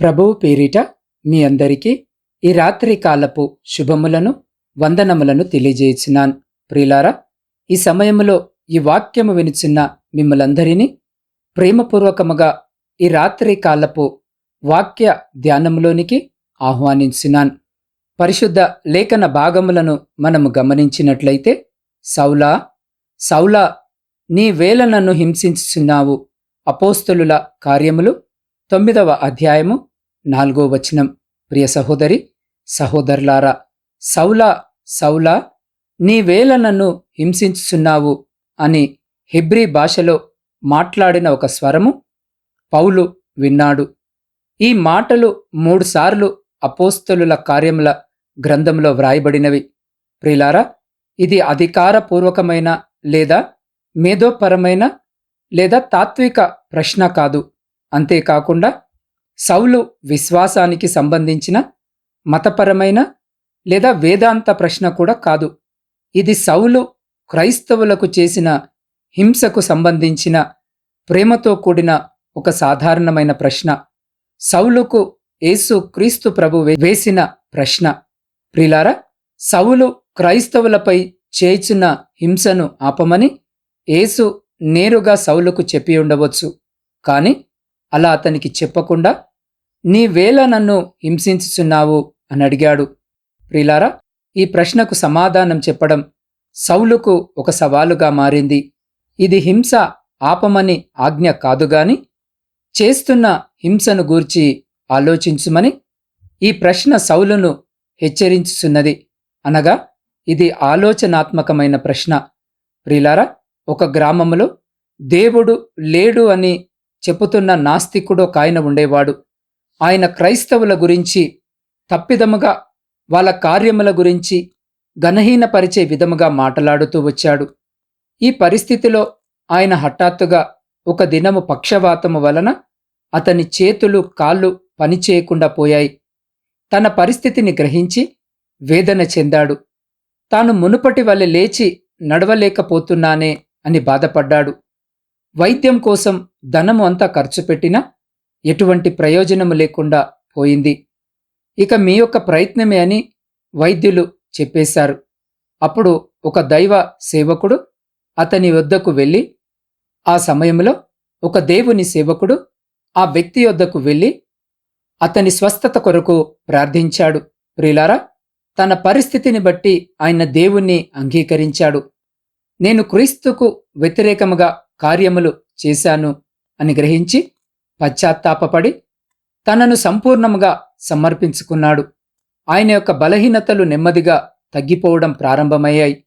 ప్రభువు పేరిట మీ అందరికీ ఈ రాత్రి కాలపు శుభములను వందనములను తెలియజేసినాన్ ప్రియులారా ఈ సమయంలో ఈ వాక్యము వినిచిన్న మిమ్మలందరినీ ప్రేమపూర్వకముగా ఈ రాత్రి కాలపు వాక్య ధ్యానములోనికి ఆహ్వానించినాన్ పరిశుద్ధ లేఖన భాగములను మనము గమనించినట్లయితే సౌలా సౌలా నీ వేల నన్ను హింసించుచున్నావు. అపోస్తులుల కార్యములు తొమ్మిదవ అధ్యాయము నాలుగో వచనం. ప్రియ సహోదరి సహోదరులారా సౌలా సౌలా నీవేళ నన్ను హింసించుచున్నావు అని హిబ్రీ భాషలో మాట్లాడిన ఒక స్వరము పౌలు విన్నాడు. ఈ మాటలు మూడుసార్లు అపోస్తలుల కార్యముల గ్రంథంలో వ్రాయబడినవి. ప్రిలారా ఇది అధికారపూర్వకమైన లేదా మేధోపరమైన లేదా తాత్విక ప్రశ్న కాదు. అంతేకాకుండా సౌలు విశ్వాసానికి సంబంధించిన మతపరమైన లేదా వేదాంత ప్రశ్న కూడా కాదు. ఇది సౌలు క్రైస్తవులకు చేసిన హింసకు సంబంధించిన ప్రేమతో కూడిన ఒక సాధారణమైన ప్రశ్న. సౌలుకు యేసు క్రీస్తు ప్రభు వేసిన ప్రశ్న. ప్రిలారా సౌలు క్రైస్తవులపై చేచిన హింసను ఆపమని యేసు నేరుగా సౌలుకు చెప్పి ఉండవచ్చు. కానీ అలా అతనికి చెప్పకుండా నీవేళ నన్ను హింసించుచున్నావు? అని అడిగాడు. ప్రిలారా ఈ ప్రశ్నకు సమాధానం చెప్పడం సౌలుకు ఒక సవాలుగా మారింది. ఇది హింస ఆపమని ఆజ్ఞ కాదుగాని చేస్తున్న హింసను గూర్చి ఆలోచించుమని ఈ ప్రశ్న సౌలును హెచ్చరించుచున్నది. అనగా ఇది ఆలోచనాత్మకమైన ప్రశ్న. ప్రిలారా ఒక గ్రామములో దేవుడు లేడు అని చెప్పుతున్న నాస్తికుడో కాయన ఉండేవాడు. ఆయన క్రైస్తవుల గురించి తప్పిదముగా వాళ్ళ కార్యముల గురించి గణహీనపరిచే విధముగా మాట్లాడుతూ వచ్చాడు. ఈ పరిస్థితిలో ఆయన హఠాత్తుగా ఒక దినము పక్షవాతము వలన అతని చేతులు కాళ్ళు పనిచేయకుండా పోయాయి. తన పరిస్థితిని గ్రహించి వేదన చెందాడు. తాను మునుపటి వల్ల లేచి నడవలేకపోతున్నానే అని బాధపడ్డాడు. వైద్యం కోసం ధనము అంతా ఖర్చు పెట్టినా ఎటువంటి ప్రయోజనము లేకుండా పోయింది. ఇక మీ యొక్క ప్రయత్నమే అని వైద్యులు చెప్పేశారు. అప్పుడు ఒక దైవ సేవకుడు అతని వద్దకు వెళ్ళి ఆ సమయంలో ఒక దేవుని సేవకుడు ఆ వ్యక్తి వద్దకు వెళ్ళి అతని స్వస్థత కొరకు ప్రార్థించాడు. ప్రిలారా తన పరిస్థితిని బట్టి ఆయన దేవుణ్ణి అంగీకరించాడు. నేను క్రీస్తుకు వ్యతిరేకముగా కార్యములు చేశాను అని గ్రహించి పశ్చాత్తాపపడి తనను సంపూర్ణముగా సమర్పించుకున్నాడు. ఆయన యొక్క బలహీనతలు నెమ్మదిగా తగ్గిపోవడం ప్రారంభమయ్యాయి.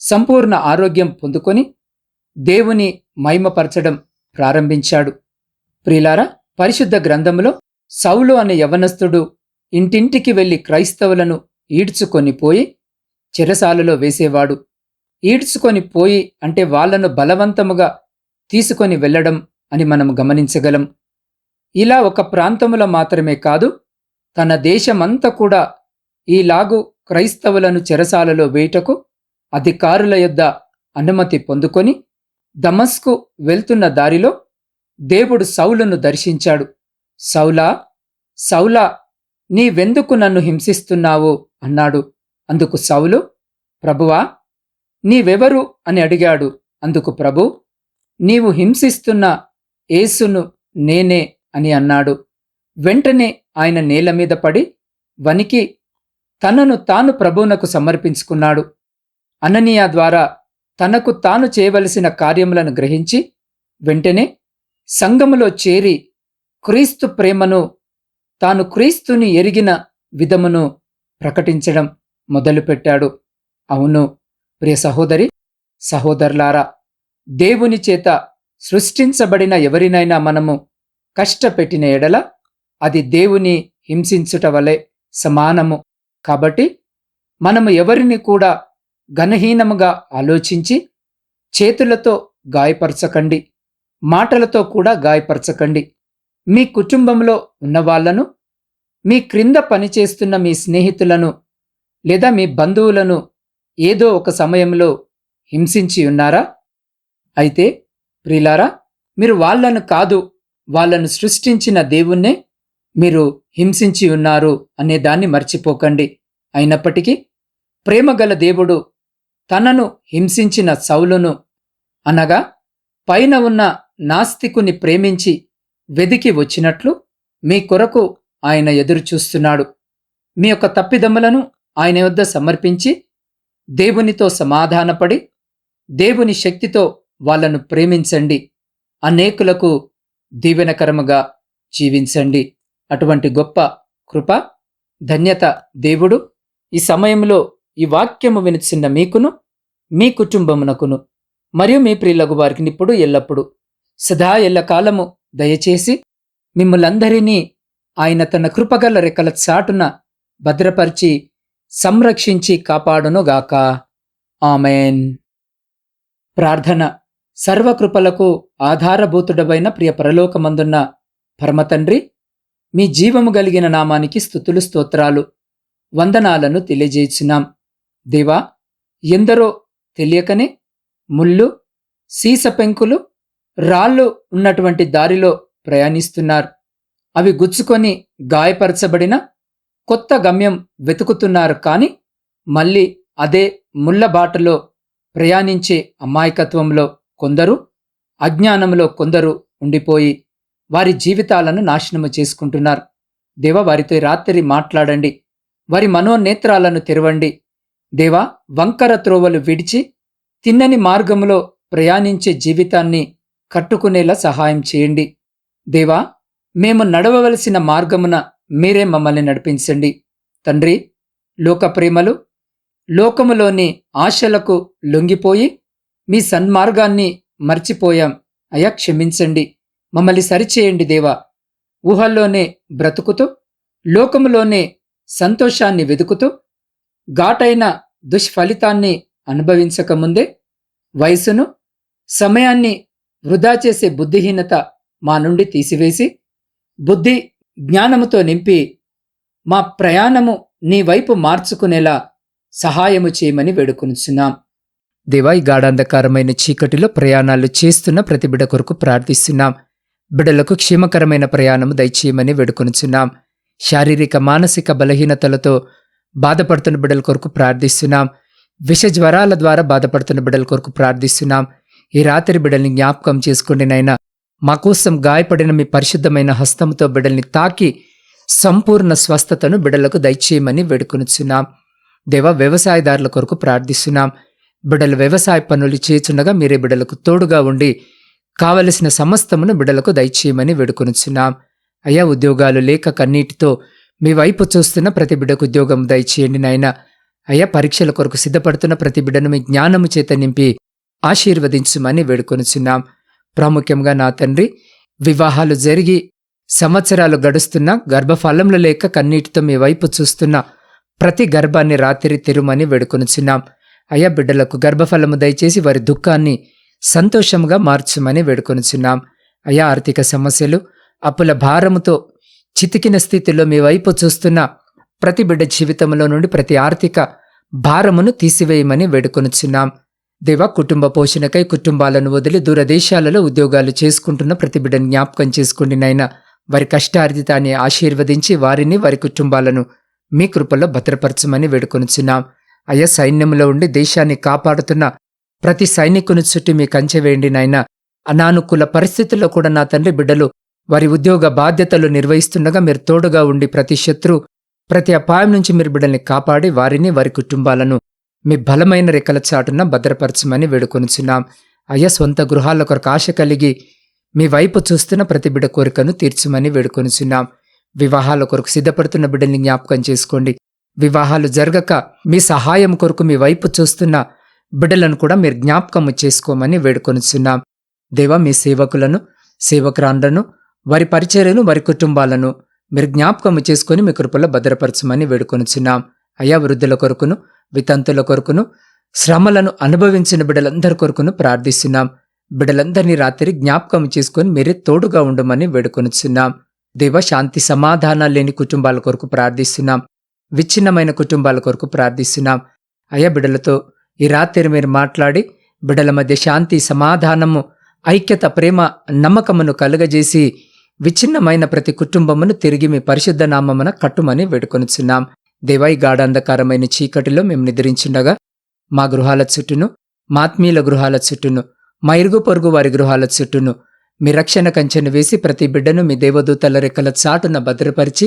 సంపూర్ణ ఆరోగ్యం పొందుకొని దేవుని మహిమపరచడం ప్రారంభించాడు. ప్రిలారా పరిశుద్ధ గ్రంథములో సౌలు అనే యవనస్థుడు ఇంటింటికి వెళ్ళి క్రైస్తవులను ఈడ్చుకొని పోయి చెరసాలలో వేసేవాడు. ఈడ్చుకొని పోయి అంటే వాళ్ళను బలవంతముగా తీసుకొని వెళ్ళడం అని మనం గమనించగలం. ఇలా ఒక ప్రాంతములో మాత్రమే కాదు తన దేశమంతా కూడా ఈలాగు క్రైస్తవులను చెరసాలలో వేయుటకు అధికారుల యొద్ద అనుమతి పొందుకొని దమస్కు వెళ్తున్న దారిలో దేవుడు సౌలును దర్శించాడు. సౌలా సౌలా నీవెందుకు నన్ను హింసిస్తున్నావు అన్నాడు. అందుకు సౌలు ప్రభువా నీవెవరు అని అడిగాడు. అందుకు ప్రభు నీవు హింసిస్తున్న యేసును నేనే అని అన్నాడు. వెంటనే ఆయన నేల మీద పడి వనికి తనను తాను ప్రభువునకు సమర్పించుకున్నాడు. అననీయ ద్వారా తనకు తాను చేయవలసిన కార్యములను గ్రహించి వెంటనే సంఘములో చేరి క్రీస్తు ప్రేమను తాను క్రీస్తుని ఎరిగిన విధమును ప్రకటించడం మొదలుపెట్టాడు. అవును ప్రియ సహోదరి సహోదరులారా దేవుని చేత సృష్టించబడిన ఎవరినైనా మనము కష్టపెట్టిన ఎడల అది దేవుని హింసించుట వలె సమానము. కాబట్టి మనము ఎవరిని కూడా ఘనహీనముగా ఆలోచించి చేతులతో గాయపరచకండి మాటలతో కూడా గాయపరచకండి. మీ కుటుంబంలో ఉన్నవాళ్ళను మీ క్రింద పనిచేస్తున్న మీ స్నేహితులను లేదా మీ బంధువులను ఏదో ఒక సమయంలో హింసించి ఉన్నారా? అయితే ప్రిలారా మీరు వాళ్ళను కాదు వాళ్ళను సృష్టించిన దేవుణ్ణే మీరు హింసించి ఉన్నారు అనే దాన్ని మర్చిపోకండి. అయినప్పటికీ ప్రేమగల దేవుడు తనను హింసించిన సౌలును అనగా పైన ఉన్న నాస్తికుని ప్రేమించి వెదికి వచ్చినట్లు మీ కొరకు ఆయన ఎదురుచూస్తున్నాడు మీ యొక్క తప్పిదమ్ములను ఆయన వద్ద సమర్పించి దేవునితో సమాధానపడి దేవుని శక్తితో వాళ్ళను ప్రేమించండి. అనేకులకు దీవెనకరముగా జీవించండి. అటువంటి గొప్ప కృప ధన్యత దేవుడు ఈ సమయంలో ఈ వాక్యము వినిచిన్న మీకును మీ కుటుంబమునకును మరియు మీ ప్రియులకు వారికి ఇప్పుడు ఎల్లప్పుడు సదా ఎల్లకాలము దయచేసి మిమ్మలందరినీ ఆయన తన కృపగల రెక్కల చాటున భద్రపరిచి సంరక్షించి కాపాడునుగాక. ఆమెన్. ప్రార్థన సర్వకృపలకు ఆధారభూతుడవైన ప్రియ పరలోకమందున్న పరమతండ్రి మీ జీవము కలిగిన నామానికి స్థుతులు స్తోత్రాలు వందనాలను తెలియజేసినాం దేవా ఎందరో తెలియకనే ముళ్ళు సీస పెంకులు రాళ్ళు ఉన్నటువంటి దారిలో ప్రయాణిస్తున్నారు. అవి గుచ్చుకొని గాయపరచబడిన కొత్త గమ్యం వెతుకుతున్నారు కానీ మళ్ళీ అదే ముళ్ళ బాటలో ప్రయాణించే అమాయకత్వంలో కొందరు అజ్ఞానంలో కొందరు ఉండిపోయి వారి జీవితాలను నాశనము చేసుకుంటున్నారు. దేవ వారితో రాత్రి మాట్లాడండి. వారి మనోనేత్రాలను తెరవండి. దేవా వంకర త్రోవలు విడిచి తిన్నని మార్గములో ప్రయాణించే జీవితాన్ని కట్టుకునేలా సహాయం చేయండి. దేవా మేము నడవవలసిన మార్గమున మీరే మమ్మల్ని నడిపించండి. తండ్రి లోక ప్రేమలు లోకములోని ఆశలకు లొంగిపోయి మీ సన్మార్గాన్ని మర్చిపోయాం. అయా క్షమించండి. మమ్మల్ని సరిచేయండి దేవా. ఊహల్లోనే బ్రతుకుతూ లోకములోనే సంతోషాన్ని వెతుకుతూ ఘాటైన దుష్ఫలితాన్ని అనుభవించకముందే వయసును సమయాన్ని వృధా చేసే బుద్ధిహీనత మా నుండి తీసివేసి బుద్ధి జ్ఞానముతో నింపి మా ప్రయాణము నీ వైపు మార్చుకునేలా సహాయము చేయమని వేడుకొనుచున్నాం. దేవా ఈ గాఢాంధకారమైన చీకటిలో ప్రయాణాలు చేస్తున్న ప్రతి బిడ కొరకు ప్రార్థిస్తున్నాం. బిడలకు క్షేమకరమైన ప్రయాణము దయచేయమని వేడుకొనుచున్నాం. శారీరక మానసిక బలహీనతలతో బాధపడుతున్న బిడ్డల కొరకు ప్రార్థిస్తున్నాం. విష జ్వరాల ద్వారా బాధపడుతున్న బిడ్డల కొరకు ప్రార్థిస్తున్నాం. ఈ రాత్రి బిడ్డల్ని జ్ఞాపకం చేసుకోండి నైనా మా కోసం గాయపడిన మీ పరిశుద్ధమైన హస్తంతో బిడ్డల్ని తాకి సంపూర్ణ స్వస్థతను బిడ్డలకు దయచేయమని వేడుకొనుచున్నాం. దేవ వ్యవసాయదారుల కొరకు ప్రార్థిస్తున్నాం. బిడ్డలు వ్యవసాయ పనులు చేచుండగా మీరే బిడ్డలకు తోడుగా ఉండి కావలసిన సమస్తమును బిడ్డలకు దయచేయమని వేడుకొనుచున్నాం. అయ్యా ఉద్యోగాలు లేక కన్నీటితో మీ వైపు చూస్తున్న ప్రతి బిడ్డకు ఉద్యోగం దయచేయండి నాయన. అయ్యా పరీక్షల కొరకు సిద్ధపడుతున్న ప్రతి బిడ్డను మీ జ్ఞానము చేత నింపి ఆశీర్వదించుమని వేడుకొనుచున్నాం. ప్రాముఖ్యంగా నా తండ్రి వివాహాలు జరిగి సంవత్సరాలు గడుస్తున్న గర్భఫలంలో లేక కన్నీటితో మీ వైపు చూస్తున్న ప్రతి గర్భాన్ని రాత్రి తెరుమని వేడుకొనుచున్నాం. అయ్యా బిడ్డలకు గర్భఫలము దయచేసి వారి దుఃఖాన్ని సంతోషంగా మార్చమని వేడుకొనుచున్నాం. అయ్యా ఆర్థిక సమస్యలు అప్పుల భారముతో చితికిన స్థితిలో మీ వైపు చూస్తున్న ప్రతి బిడ్డ జీవితంలో నుండి ప్రతి ఆర్థిక భారమును తీసివేయమని వేడుకొనుచున్నాం. దేవ కుటుంబ పోషణకై కుటుంబాలను వదిలి దూరదేశాలలో ఉద్యోగాలు చేసుకుంటున్న ప్రతి బిడ్డను జ్ఞాపకం చేసుకోండి నైనా వారి కష్టార్జితాన్ని ఆశీర్వదించి వారిని వారి కుటుంబాలను మీ కృపలో భద్రపరచమని వేడుకొనుచున్నాం. అయ్యా సైన్యంలో ఉండి దేశాన్ని కాపాడుతున్న ప్రతి సైనికుని చుట్టూ మీ కంచె వేయండి నాయన. అనానుకూల పరిస్థితుల్లో కూడా నా తండ్రి బిడ్డలు వారి ఉద్యోగ బాధ్యతలు నిర్వహిస్తుండగా మీరు తోడుగా ఉండి ప్రతి శత్రు ప్రతి అపాయం నుంచి మీరు బిడ్డల్ని కాపాడి వారిని వారి కుటుంబాలను మీ బలమైన రెక్కల చాటున భద్రపరచమని వేడుకొనుచున్నాం. అయ్యా సొంత గృహాల కొరకు ఆశ కలిగి మీ వైపు చూస్తున్న ప్రతి బిడ్డ కోరికను తీర్చమని వేడుకొనుచున్నాం. వివాహాల కొరకు సిద్ధపడుతున్న బిడ్డల్ని జ్ఞాపకం చేసుకోండి. వివాహాలు జరగక మీ సహాయం కొరకు మీ వైపు చూస్తున్న బిడ్డలను కూడా మీరు జ్ఞాపకము చేసుకోమని వేడుకొనుచున్నాం. దేవా మీ సేవకులను సేవకురాండ్లను వారి పరిచర్యను వారి కుటుంబాలను మీరు జ్ఞాపకము చేసుకొని మీ కృపలో భద్రపరచమని వేడుకొనుచున్నాం. అయా వృద్ధుల కొరకును వితంతుల కొరకును శ్రమలను అనుభవించిన బిడ్డలందరి కొరకును ప్రార్థిస్తున్నాం. బిడ్డలందరినీ రాత్రి జ్ఞాపకం చేసుకొని మీరే తోడుగా ఉండమని వేడుకొనుచున్నాం. దేవ శాంతి సమాధానాలు లేని కుటుంబాల కొరకు ప్రార్థిస్తున్నాం. విచ్ఛిన్నమైన కుటుంబాల కొరకు ప్రార్థిస్తున్నాం. అయ్యా బిడ్డలతో ఈ రాత్రి మీరు మాట్లాడి బిడ్డల మధ్య శాంతి సమాధానము ఐక్యత ప్రేమ నమ్మకమును కలుగజేసి విచ్ఛిన్నమైన ప్రతి కుటుంబమును తిరిగి మీ పరిశుద్ధ నామమున కట్టుమని వేడుకొనుచున్నాం. దేవై గాఢాంధకారమైన చీకటిలో మేము నిద్రించుండగా మా గృహాల చుట్టూను మా ఆత్మీయుల గృహాల చుట్టూను మా ఇరుగు పొరుగు వారి గృహాల చుట్టూను మీ రక్షణ కంచెను వేసి ప్రతి బిడ్డను మీ దేవదూతల రెక్కల చాటున భద్రపరిచి